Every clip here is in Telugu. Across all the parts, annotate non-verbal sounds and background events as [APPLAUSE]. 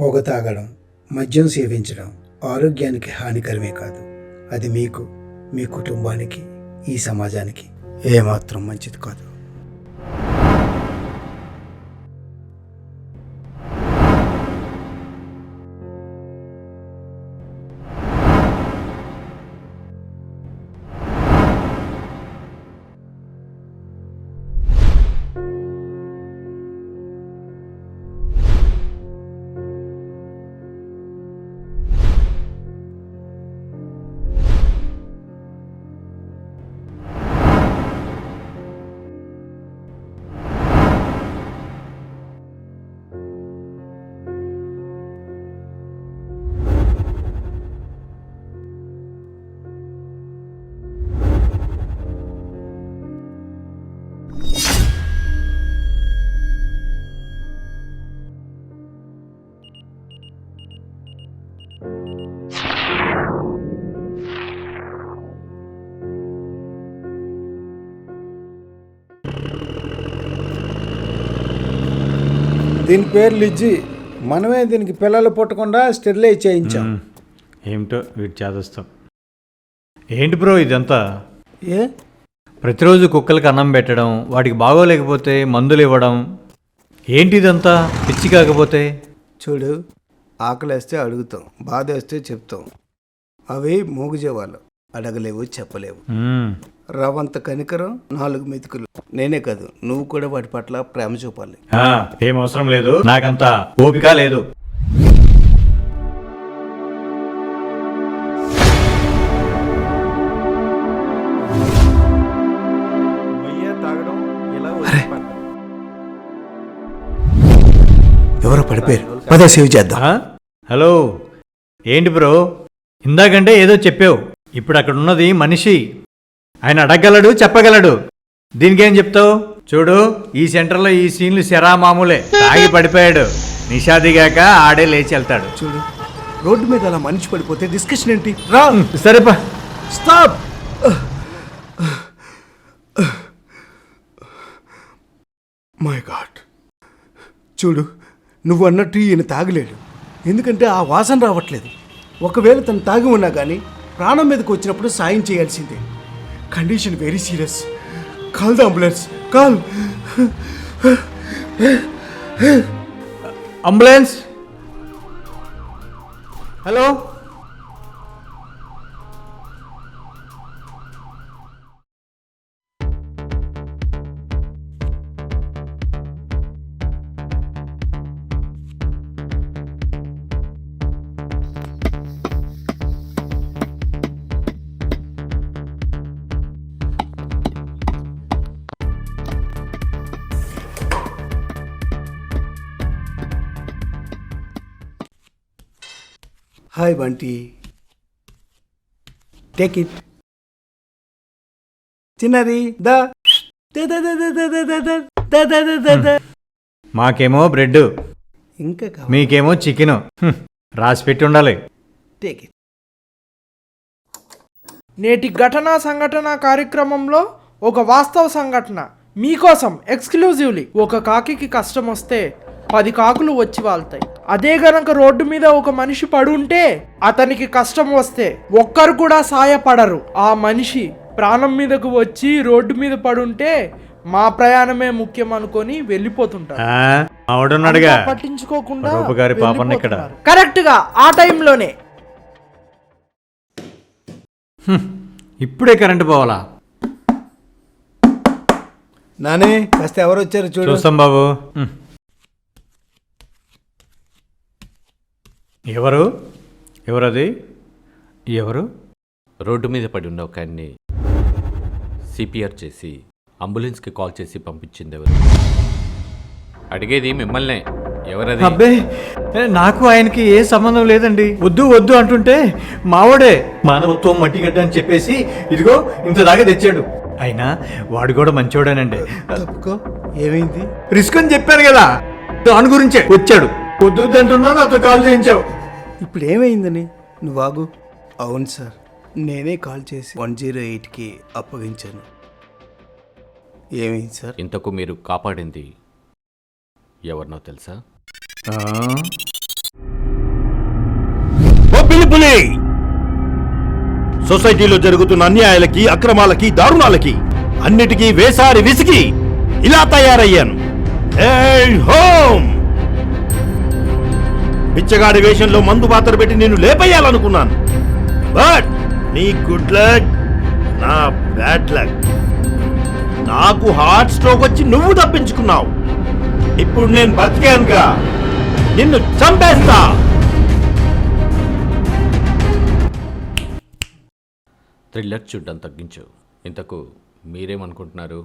పొగ తాగడం మద్యం సేవించడం ఆరోగ్యానికి హానికరమే కాదు. అది మీకు మీ కుటుంబానికి ఈ సమాజానికి ఏమాత్రం మంచిది కాదు. దీని పేరు లిజ్జి. మనమే దీనికి పిల్లలు పుట్టకుండా స్టెరిలైజ్ చేయించాం. ఏమిటో వీటి చేదస్తాం. ఏంటి బ్రో ఇదంతా? ఏ? ప్రతిరోజు కుక్కలకి అన్నం పెట్టడం వాటికి బాగోలేకపోతే మందులు ఇవ్వడం. ఏంటి ఇదంతా పిచ్చి కాకపోతే? చూడు ఆకలేస్తే అడుగుతాం బాధ వేస్తే చెప్తాం. అవి మూగుజేవాళ్ళు అడగలేవు చెప్పలేవు. రవంత కనికరం నాలుగు మెతుకులు. నేనే కాదు నువ్వు కూడా వాటి పట్ల ప్రేమ చూపాలి. ఆ, ఏం అవసరం లేదు నాకంత ఓపిక లేదు. ఎవరో పడిపోయారు. పదే సేవ్ చేద్దాం. ఆ? హలో. ఏంటి బ్రో? ఇందాకంటే ఏదో చెప్పావు. ఇప్పుడు అక్కడ ఉన్నది మనిషి. ఆయన అడగగలడు చెప్పగలడు. దీనికేం చెప్తావు? చూడు ఈ సెంటర్లో ఈ సీన్లు శరా మామూలే తాగి పడిపోయాడు. నిషాదిగాక ఆడే లేచి వెళ్తాడు. చూడు. రోడ్డు మీద అలా మనిషి పడిపోతే డిస్కషన్ ఏంటి? రా. సరేపా స్టాప్ మై గాడ్ చూడు నువ్వు అన్నట్టు ఈయన తాగలేడు. ఎందుకంటే ఆ వాసన రావట్లేదు. ఒకవేళ తను తాగి ఉన్నా కానీ ప్రాణం మీదకి వచ్చినప్పుడు సాయం చేయాల్సిందే. Condition very serious call the ambulance call. Ambulance. Hello? Hi Bunty take it చిన్నది మాకేమో బ్రెడ్ ఇంకా మీకేమో చికెన్ రాసి పెట్టి ఉండాలి టేక్ ఇట్ నేటి ఘటనా సంఘటన కార్యక్రమంలో ఒక వాస్తవ సంఘటన మీకోసం ఎక్స్క్లూజివ్లీ ఒక కాకికి కష్టం వస్తే పది కాకులు వచ్చి వాళ్తాయి అదే గనక రోడ్డు మీద ఒక మనిషి పడుంటే అతనికి కష్టం వస్తే ఒక్కరు కూడా సాయపడరు. ఆ మనిషి ప్రాణం మీదకు వచ్చి రోడ్డు మీద పడుంటే మా ప్రయాణమే ముఖ్యం అనుకొని వెళ్ళిపోతుంటారు. పట్టించుకోకుండా పరోపకారి పాపన్న ఇక్కడ. కరెక్ట్గా ఆ టైంలోనే. ఇప్పుడే కరెంటు పోవాలా? నానే కాస్త ఎవరు వచ్చారు చూడు. చూస్తాం బాబు. ఎవరు? ఎవరది? ఎవరు? రోడ్డు మీద పడి ఉన్న ఒక ఆయన్ని సిపిఆర్ చేసి అంబులెన్స్కి కాల్ చేసి పంపించింది ఎవరు? అడిగేది మిమ్మల్నే. ఎవరది? అబ్బే ఏ, నాకు ఆయనకి ఏ సంబంధం లేదండి. వద్దు వద్దు అంటుంటే మావాడే. మానవత్వం మట్టిగడ్డ అని చెప్పేసి ఇదిగో ఇంత దాకా తెచ్చాడు. అయినా వాడు కూడా మంచోడేనండి. తప్పుకో ఏమైంది? రిస్క్ అని చెప్పాను కదా. దాని గురించే. వచ్చాడు. వద్దు అంటున్నాను అతను కాల్ చేయించావు. ఇప్పుడు ఏమైందని నువ్వు ఆగు. అవును సార్. నేనే కాల్ చేసి వన్ జీరో ఎయిట్కి అప్పగించాను. ఏమైంది సార్? ఇంతకు మీరు కాపాడింది ఎవరినో తెలుసా? సొసైటీలో జరుగుతున్న అన్యాయాలకి అక్రమాలకి దారుణాలకి అన్నిటికీ వేసారి విసిగి ఇలా తయారయ్యాను. హోమ్! బిచ్చగాడి వేషంలో మందు పాత్ర పెట్టి నేను లేపేయాలనుకున్నాను. బట్ నీ గుడ్ లక్ నా బ్యాడ్ లక్ నాకు హార్ట్ స్ట్రోక్ వచ్చి నువ్వు తప్పించుకున్నావు. ఇప్పుడు నేను బతికానుగా నిన్ను చంపేస్తా. థ్రిల్లర్ చూడ్డం తగ్గించు. ఇంతకు మీరేమనుకుంటున్నారు?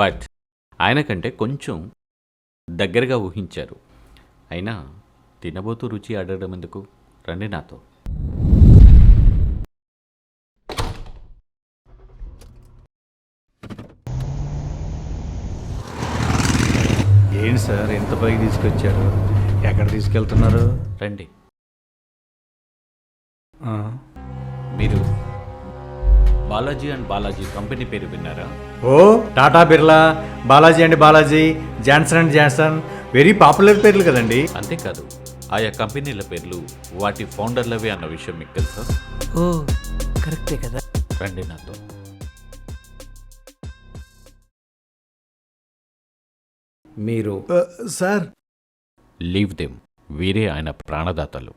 బట్ ఆయన కంటే కొంచెం దగ్గరగా ఊహించారు. అయినా తినబోతూ రుచి అడగడం ఎందుకు? రండి నాతో. ఏంటి సార్ ఎంత పైకి తీసుకొచ్చారు? ఎక్కడ తీసుకెళ్తున్నారు? రండి. మీరు బాలాజీ అండ్ బాలాజీ కంపెనీ పేరు విన్నారా? ఓ Tata Birla Balaji and Balaji Johnson and Johnson very popular పేర్లు కదండి. అంతేకాదు ఆయా కంపెనీల పేర్లు వాటి ఫౌండర్లవే అన్న విషయం మీకు తెలుసా? ఓ కరెక్టే కదా. రండి నాతో. మీరు సార్. లీవ్ దెమ్ వీరే ఆయన ప్రాణదాతలు.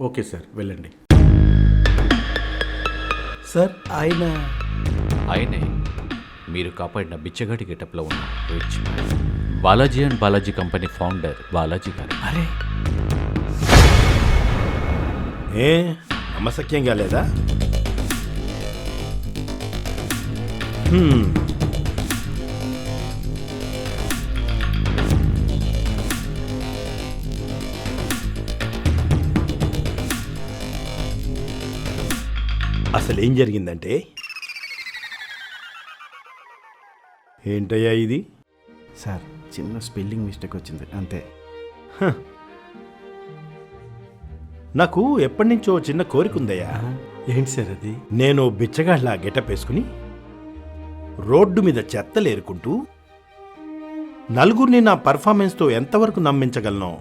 ఓకే సార్ వెళ్ళండి. సార్ ఆయన ఆయనే మీరు కాపాడిన బిచ్చగాడి గెటప్లో ఉన్న rich Balaji and Balaji company founder Balaji గారు. అరే! ఏ నమ్మశక్యంగా లేదా? అసలు ఏం జరిగిందంటే? ఏంటయ్యా ఇది? సార్ చిన్న స్పెల్లింగ్ మిస్టేక్ వచ్చింది అంతే. నాకు ఎప్పటి నుంచో చిన్న కోరిక ఉందయ్యా. ఏంటి సార్ అది? నేను బిచ్చగాళ్ళ గెటప్ వేసుకుని రోడ్డు మీద చెత్తలు ఏరుకుంటూ నలుగురిని నా పర్ఫార్మెన్స్తో ఎంతవరకు నమ్మించగలను?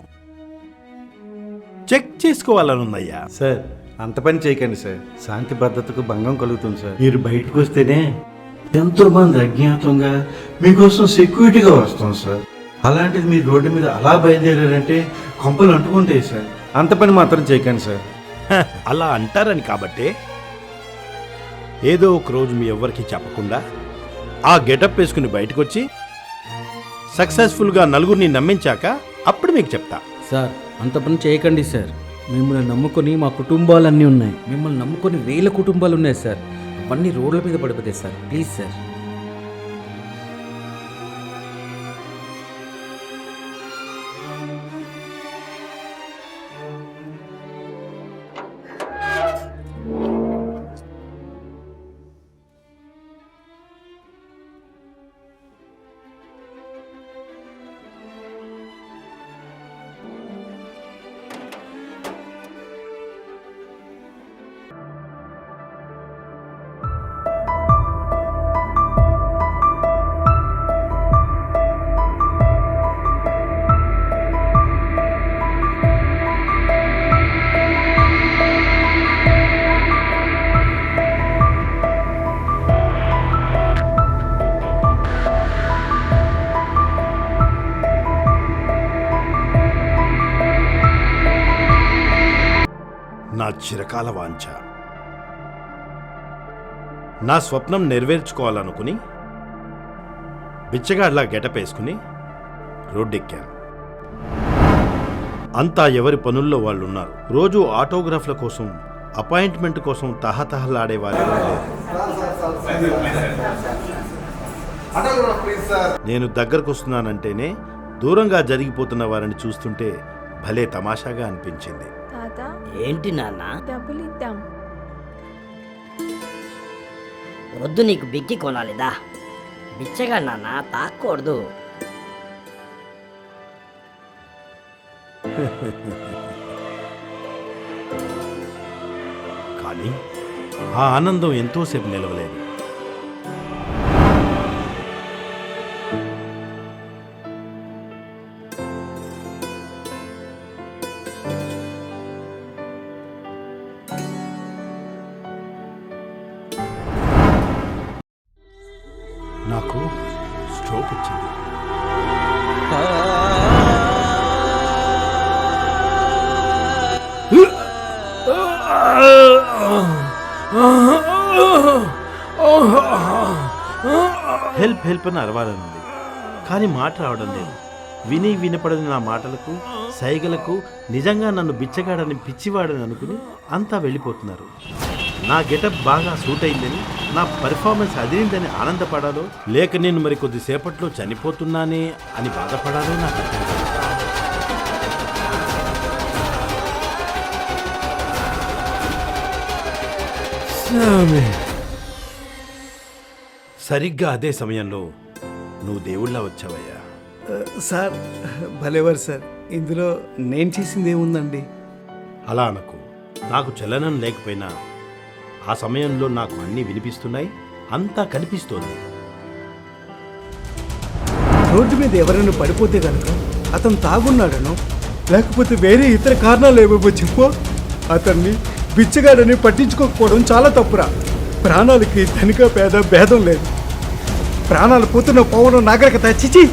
చెక్ చేసుకోవాలనుందయ్యా. సార్ అంత పని చేయకండి సార్. శాంతి భద్రతకు భంగం కలుగుతుంది సార్. మీరు బయటకు వస్తేనే ఎంతో మంది అజ్ఞాతంగా మీకోసం సెక్యూరిటీగా వస్తాం సార్. అలాంటిది మీరు రోడ్డు మీద అలా బయలుదేరారంటే కొంపలు అంటుకుంటాయి సార్. అంత పని మాత్రం చేయకండి సార్. హ, అలా అంటారని కాబట్టే ఏదో ఒక రోజు మీ ఎవ్వరికి చెప్పకుండా ఆ గెటప్ వేసుకుని బయటకు వచ్చి సక్సెస్ఫుల్గా నలుగురిని నమ్మించాక అప్పుడు మీకు చెప్తా. సార్ అంత పని చేయకండి సార్. మిమ్మల్ని నమ్ముకొని మా కుటుంబాలన్నీ ఉన్నాయి. మిమ్మల్ని నమ్ముకొని వేల కుటుంబాలు ఉన్నాయి సార్. అవన్నీ రోడ్ల మీద పడిపోతాయి సార్. Please sir. చిరకాల వాంఛ. నా స్వప్నం నెరవేర్చుకోవాలనుకుని బిచ్చగాడ్లా గెటప్ వేసుకుని రోడ్డెక్కాను. అంతా ఎవరి పనుల్లో వాళ్ళు ఉన్నారు రోజు ఆటోగ్రాఫ్ల కోసం అపాయింట్మెంట్ కోసం తహతహలాడే వారు నేను దగ్గరకు వస్తున్నానంటేనే దూరంగా జరిగిపోతున్న వారిని చూస్తుంటే భలే తమాషాగా అనిపించింది. తాత ఏంటి నాన్న? డబ్బులు ఇద్దాం వద్దు నీకు బిక్కి కొనాలిదా బిచ్చగా నాన్న తాక్కూడదు. కానీ ఆ ఆనందం ఎంతోసేపు నిలవలేదు. స్ట్రోక్ వచ్చింది. హెల్ప్ హెల్ప్ అని అరవాలనుంది. కానీ మాట రావడం లేదు. విని వినపడని నా మాటలకు సైగలకు నిజంగా నన్ను బిచ్చగాడని పిచ్చివాడని అనుకుని అంతా వెళ్ళిపోతున్నారు. నా గెటప్ బాగా సూట్ అయిందని నా పర్ఫార్మెన్స్ అదిరిందని ఆనందపడాలో లేక నేను మరి కొద్దిసేపట్లో చనిపోతున్నానే అని బాధపడాలో నాకు అర్థం కాదు. స్వామి. సరిగ్గా అదే సమయంలో నువ్వు దేవుళ్ళ వచ్చావయ్యా సార్ భలేవారు సార్ ఇందులో నేను చేసింది ఏముందండి అలా అనకు నాకు చలనం లేకపోయినా ఆ సమయంలో నాకు అన్నీ వినిపిస్తున్నాయి అంతా కనిపిస్తోంది. రోడ్డు మీద ఎవరైనా పడిపోతే కనుక అతను తాగున్నాడను లేకపోతే వేరే ఇతర కారణాలు ఏవేవో చెప్పో. అతన్ని బిచ్చగాడని పట్టించుకోకపోవడం చాలా తప్పురా. ప్రాణాలకి ధనిక పేద భేదం లేదు. ప్రాణాలు పోతున్న పోవడం నాగరికత చిచి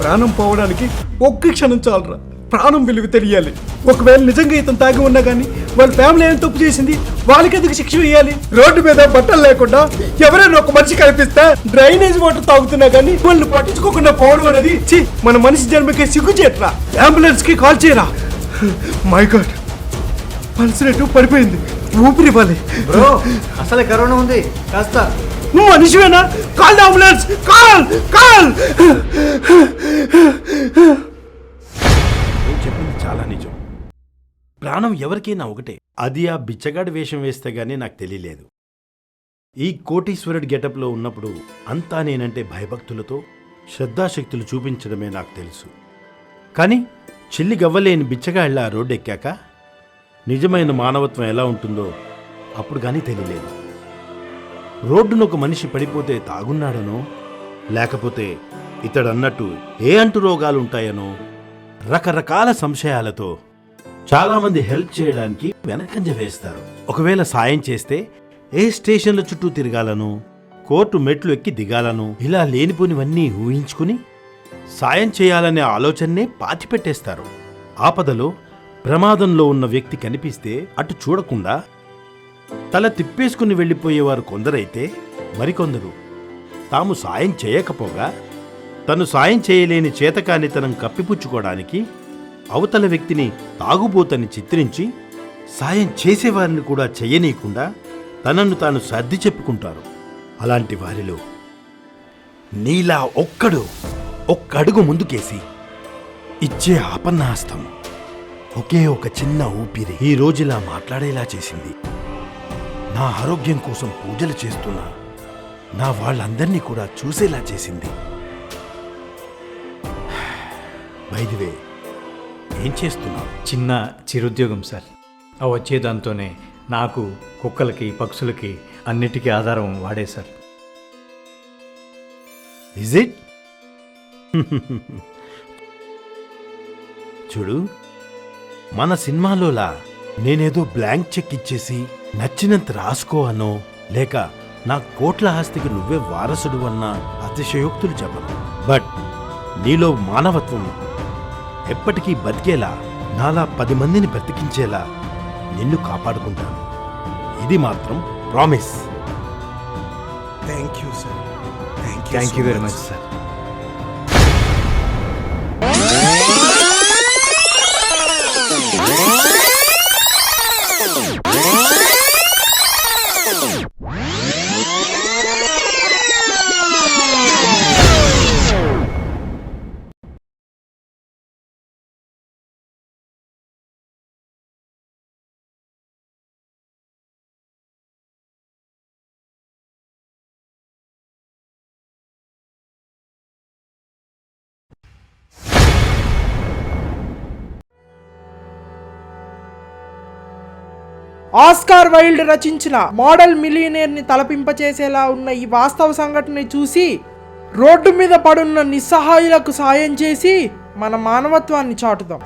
ప్రాణం పోవడానికి ఒక్క క్షణం చాలరా. ప్రాణం విలువ తెలియాలి. ఒకవేళ నిజంగా ఇతను తాగి ఉన్నా కానీ వాళ్ళ ఫ్యామిలీ ఏం తప్పు చేసింది? వాళ్ళకి ఎందుకు శిక్ష వేయాలి? రోడ్డు మీద బట్టలు లేకుండా ఎవరైనా ఒక మనిషి కనిపిస్తే డ్రైనేజ్ వాటర్ తాగుతున్నా కానీ వాళ్ళు పట్టించుకోకుండా పోవడం అనేది ఛీ, మన మనిషి జన్మకే సిగ్గు చేయట్రా అంబులెన్స్కి కాల్ చేయరా? మై గాడ్ మనసునట్టు పడిపోయింది. ఊపిరి ఇవ్వాలి. బ్రో అసలే కరోనా ఉంది. కాస్త. నువ్వు మనిషివేనా? Call ambulance call! కాల్! ప్రాణం ఎవరికైనా ఒకటే. అది ఆ బిచ్చగాడి వేషం వేస్తే గానీ నాకు తెలియలేదు. ఈ కోటీశ్వరుడి గెటప్లో ఉన్నప్పుడు అంతా నేనంటే భయభక్తులతో శ్రద్ధాశక్తులు చూపించడమే నాకు తెలుసు. కానీ చెల్లి గవ్వలేని బిచ్చగాళ్ళ రోడ్డెక్కాక ఎక్కాక నిజమైన మానవత్వం ఎలా ఉంటుందో అప్పుడు కానీ తెలియలేదు. రోడ్డును ఒక మనిషి పడిపోతే తాగున్నాడనో లేకపోతే ఇతడన్నట్టు ఏ అంటు రోగాలుంటాయనో రకరకాల సంశయాలతో చాలామంది హెల్ప్ చేయడానికి వెనకంజ వేస్తారు. ఒకవేళ సాయం చేస్తే ఏ స్టేషన్ల చుట్టూ తిరగాలను కోర్టు మెట్లు ఎక్కి దిగాలను ఇలా లేనిపోనివన్నీ ఊహించుకుని సాయం చేయాలనే ఆలోచన్నే పాతిపెట్టేస్తారు. ఆపదలో ప్రమాదంలో ఉన్న వ్యక్తి కనిపిస్తే అటు చూడకుండా తల తిప్పేసుకుని వెళ్ళిపోయేవారు కొందరైతే మరికొందరు. తాము సాయం చేయకపోగా తను సాయం చేయలేని చేతకానితనం కప్పిపుచ్చుకోవడానికి అవతల వ్యక్తిని తాగుబోతని చిత్రించి సాయం చేసేవారిని కూడా చెయ్యనీయకుండా తనను తాను సర్ది చెప్పుకుంటారు. అలాంటి వారిలో నీలా ఒక్కడు ఒక్కడుగు ముందుకేసి ఇచ్చే ఆపన్నాస్తం ఒకే ఒక చిన్న ఊపిరి ఈ రోజులా మాట్లాడేలా చేసింది. నా ఆరోగ్యం కోసం పూజలు చేస్తున్నా నా వాళ్ళందరినీ కూడా చూసేలా చేసింది. [SIGHS] వైదివే ఏం చేస్తున్నావు? చిన్న చిరుద్యోగం సార్. ఆ వచ్చే దాంతోనే నాకు కుక్కలకి పక్షులకి అన్నిటికీ ఆధారం వాడే సార్. ఇజ్ ఇట్ [LAUGHS] చూడు మన సినిమాలోలా నేనేదో బ్లాంక్ చెక్ ఇచ్చేసి నచ్చినంత రాసుకో అనో లేక నా కోట్ల ఆస్తికి నువ్వే వారసుడు అన్న అతిశయోక్తులు చెప్పను. బట్ నీలో మానవత్వం ఎప్పటికీ బతికేలా నాలా పది మందిని బ్రతికించేలా నిన్ను కాపాడుకుంటాను. ఇది మాత్రం promise. Thank you sir thank thank you very much sir Oscar Wilde రచించిన మోడల్ మిలియనేర్ని తలపింపచేసేలా ఉన్న ఈ వాస్తవ సంఘటనని చూసి రోడ్డు మీద పడున్న నిస్సహాయులకు సాయం చేసి మన మానవత్వాన్ని చాటుదాం.